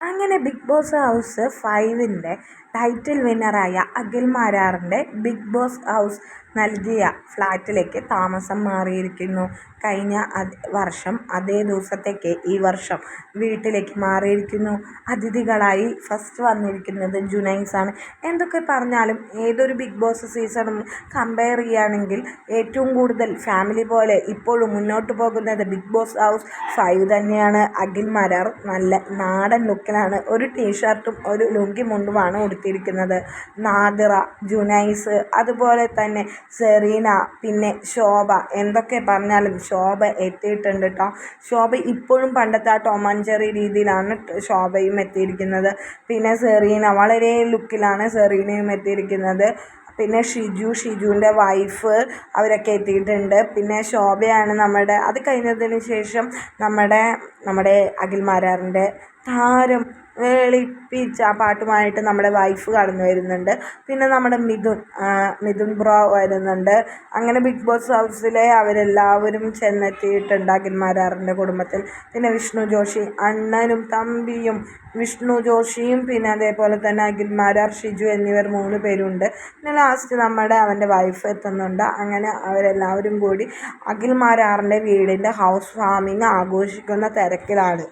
അങ്ങനെ big boss house ഫൈവിന്റെ title വിന്നറായ അഖിൽ മാരാറിന്റെ ബിഗ് ബോസ് ഹൗസ് നൽകിയ ഫ്ലാറ്റിലേക്ക് താമസം മാറിയിരിക്കുന്നു. കഴിഞ്ഞ വർഷം അതേ ദിവസത്തേക്ക് ഈ വർഷം വീട്ടിലേക്ക് മാറിയിരിക്കുന്നു. അതിഥികളായി ഫസ്റ്റ് വന്നിരിക്കുന്നത് ജുനൈൻസ് ആണ്. എന്തൊക്കെ പറഞ്ഞാലും ഏതൊരു ബിഗ് ബോസ് സീസണും കമ്പയർ ചെയ്യുകയാണെങ്കിൽ ഏറ്റവും കൂടുതൽ ഫാമിലി പോലെ ഇപ്പോഴും മുന്നോട്ട് പോകുന്നത് ബിഗ് ബോസ് ഹൗസ് ഫൈവ് തന്നെയാണ്. അഖിൽ മാരാർ നല്ല നാടൻ ലുക്കിലാണ് ഒരു ടീഷർട്ടും ഒരു ലുങ്കി മുണ്ടുമാണ് ഉടുത്തിരിക്കുന്നത്. നാദിറ ജുനൈസ് അതുപോലെ തന്നെ സെറീന പിന്നെ ശോഭ. എന്തൊക്കെ പറഞ്ഞാലും ശോഭ എത്തിയിട്ടുണ്ട് കേട്ടോ ശോഭ ഇപ്പോഴും പണ്ടത്തെ ആ ടോം ജെറി രീതിയിലാണ് ശോഭയും എത്തിയിരിക്കുന്നത്. പിന്നെ സെറീന വളരെ ലുക്കിലാണ് സെറീനയും എത്തിയിരിക്കുന്നത്. പിന്നെ ഷിജു ഷിജുവിന്റെ വൈഫ് അവരൊക്കെ എത്തിയിട്ടുണ്ട്. പിന്നെ ശോഭയാണ് നമ്മുടെ അത് കഴിഞ്ഞതിന് ശേഷം നമ്മുടെ നമ്മുടെ അഖിൽ മാരാറിന്റെ താരം. വെളുപ്പിച്ച പാട്ടുമായിട്ട് നമ്മുടെ വൈഫ് കടന്നു വരുന്നുണ്ട്. പിന്നെ നമ്മുടെ മിഥുൻ മിഥുൻ ബ്രോ വരുന്നുണ്ട്. അങ്ങനെ ബിഗ് ബോസ് ഹൗസിലെ അവരെല്ലാവരും ചെന്നെത്തിയിട്ടുണ്ട് അഖിൽമാരാറിന്റെ കുടുംബത്തിൽ. പിന്നെ വിഷ്ണു ജോഷി അണ്ണനും തമ്പിയും വിഷ്ണു ജോഷിയും പിന്നെ അതേപോലെ തന്നെ അഖിൽമാരാർ ഷിജു എന്നിവർ മൂന്ന് പേരുണ്ട്. പിന്നെ ലാസ്റ്റ് നമ്മുടെ അവന്റെ വൈഫ് എത്തുന്നുണ്ട്. അങ്ങനെ അവരെല്ലാവരും കൂടി അഖിൽമാരാറിന്റെ വീടിന്റെ ഹൗസ് ഫാമിങ് ആഘോഷിക്കുന്ന തിരക്കിലാണ്.